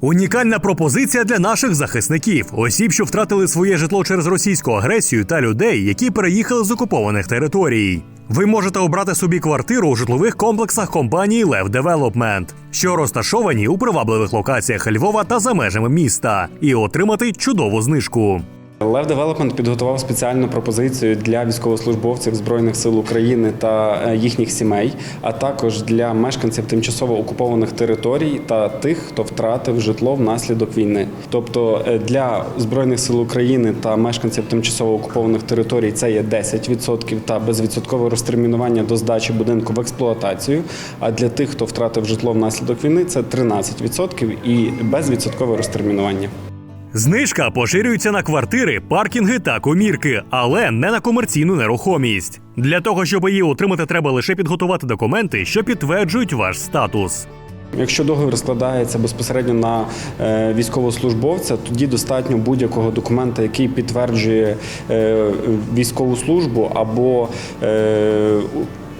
Унікальна пропозиція для наших захисників, осіб, що втратили своє житло через російську агресію, та людей, які переїхали з окупованих територій. Ви можете обрати собі квартиру у житлових комплексах компанії Лев Девелопмент, що розташовані у привабливих локаціях Львова та за межами міста, і отримати чудову знижку. Лев Девелопмент підготував спеціальну пропозицію для військовослужбовців Збройних сил України та е, їхніх сімей, а також для мешканців тимчасово окупованих територій та тих, хто втратив житло внаслідок війни. Тобто е, для Збройних сил України та мешканців тимчасово окупованих територій це є 10% та безвідсоткове розтермінування до здачі будинку в експлуатацію. А для тих, хто втратив житло внаслідок війни, це 13% і безвідсоткове розтермінування. Знижка поширюється на квартири, паркінги та комірки, але не на комерційну нерухомість. Для того, щоб її отримати, треба лише підготувати документи, що підтверджують ваш статус. Якщо договір складається безпосередньо на е, військовослужбовця, тоді достатньо будь-якого документа, який підтверджує е, військову службу або е,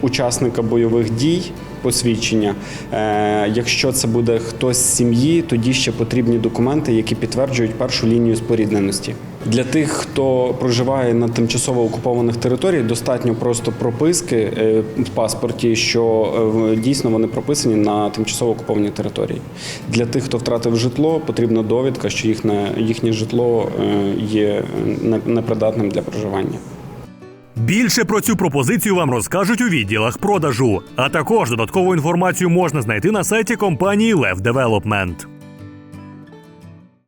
учасника бойових дій. Посвідчення. Е, якщо це буде хтось з сім'ї, тоді ще потрібні документи, які підтверджують першу лінію спорідненості. Для тих, хто проживає на тимчасово окупованих територіях, достатньо просто прописки е, в паспорті, що е, дійсно вони прописані на тимчасово окупованій території. Для тих, хто втратив житло, потрібна довідка, що їхнє, їхнє житло є непридатним для проживання. Більше про цю пропозицію вам розкажуть у відділах продажу, а також додаткову інформацію можна знайти на сайті компанії Лев Development.